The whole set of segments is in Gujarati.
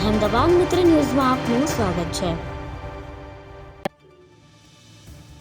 અહેમદાબાદ મિત્ર ન્યૂઝમાં આપનું સ્વાગત છે.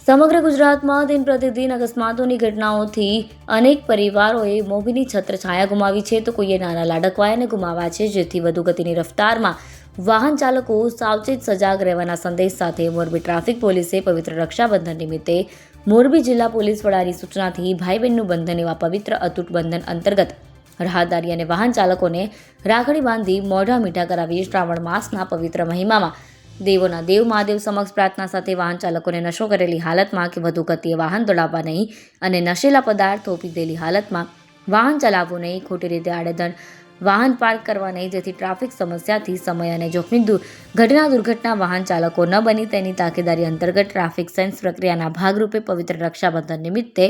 સમગ્ર ગુજરાતમાં દિન પ્રતિદિન અકસ્માતોની ઘટનાઓથી અનેક પરિવારોએ મોભીની છત્રછાયા ગુમાવી છે તો કોઈએ નાના લાડકવાયાને ગુમાવ્યા છે જેથી વધુ ગતિની રફતારમાં વાહન ચાલકો સાવચેત સજાગ રહેવાના સંદેશ સાથે મોરબી ટ્રાફિક પોલીસે પવિત્ર રક્ષાબંધન નિમિત્તે મોરબી જિલ્લા પોલીસ વડાની સૂચનાથી ભાઈ બહેનનું બંધન એવા પવિત્ર અતૂટ બંધન અંતર્ગત રાહદારી અને વાહન ચાલકોને રાખડી બાંધી મોઢા મીઠા કરાવી શ્રાવણ માસના પવિત્ર મહિમામાં. દેવોના દેવ મહાદેવ સમક્ષ પ્રાર્થના સાથે વાહન ચાલકોને નશો કરેલી હાલતમાં કે વધુ ગતિએ વાહન દોડાવવા નહીં અને નશેલા પદાર્થો પીધેલી હાલતમાં વાહન ચલાવવું નહીં, ખોટી રીતે આડેધડ વાહન પાર્ક કરવા નહીં, જેથી ટ્રાફિક સમસ્યાથી સમય અને જોખમી ઘટના દુર્ઘટના વાહન ચાલકો ન બની તેની તાકેદારી અંતર્ગત ટ્રાફિક સેન્સ પ્રક્રિયાના ભાગરૂપે પવિત્ર રક્ષાબંધન નિમિત્તે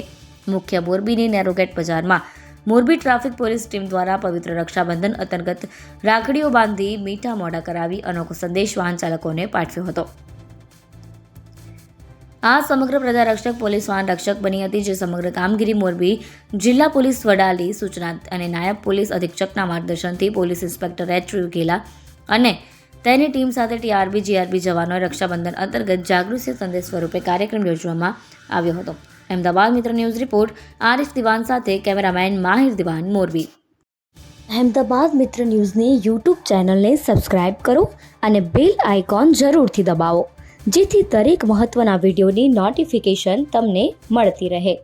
મુખ્ય મોરબીની નેરોગેટ બજારમાં મોરબી ટ્રાફિક પોલીસ ટીમ દ્વારા પવિત્ર રક્ષાબંધન અંતર્ગત રાખડીઓ બાંધી મીઠા મોઢા કરાવી અનોખો સંદેશ વાહન ચાલકોને પાઠવ્યો હતો. આ સમગ્ર પ્રજા રક્ષક પોલીસ વાહન રક્ષક બની હતી જે સમગ્ર કામગીરી મોરબી જિલ્લા પોલીસ વડાલી, સૂચના અને નાયબ પોલીસ અધિક્ષકના માર્ગદર્શનથી પોલીસ ઇન્સ્પેક્ટર એચ ગેલા અને તેની ટીમ સાથે ટીઆરબી, જીઆરબી જવાનોએ રક્ષાબંધન અંતર્ગત જાગૃતિ સંદેશ સ્વરૂપે કાર્યક્રમ યોજવામાં આવ્યો હતો. અહેમદાબાદ મિત્ર ન્યૂઝ રિપોર્ટ, આરિફ દિવાન સાથે કેમેરામેન માહિર દિવાન, મોરબી. અહેમદાબાદ મિત્ર ન્યૂઝની યુટ્યુબ ચેનલને સબસ્ક્રાઇબ કરો અને બેલ આઇકોન જરૂરથી દબાવો, જેથી દરેક મહત્ત્વના વિડીયોની નોટિફિકેશન તમને મળતી રહે.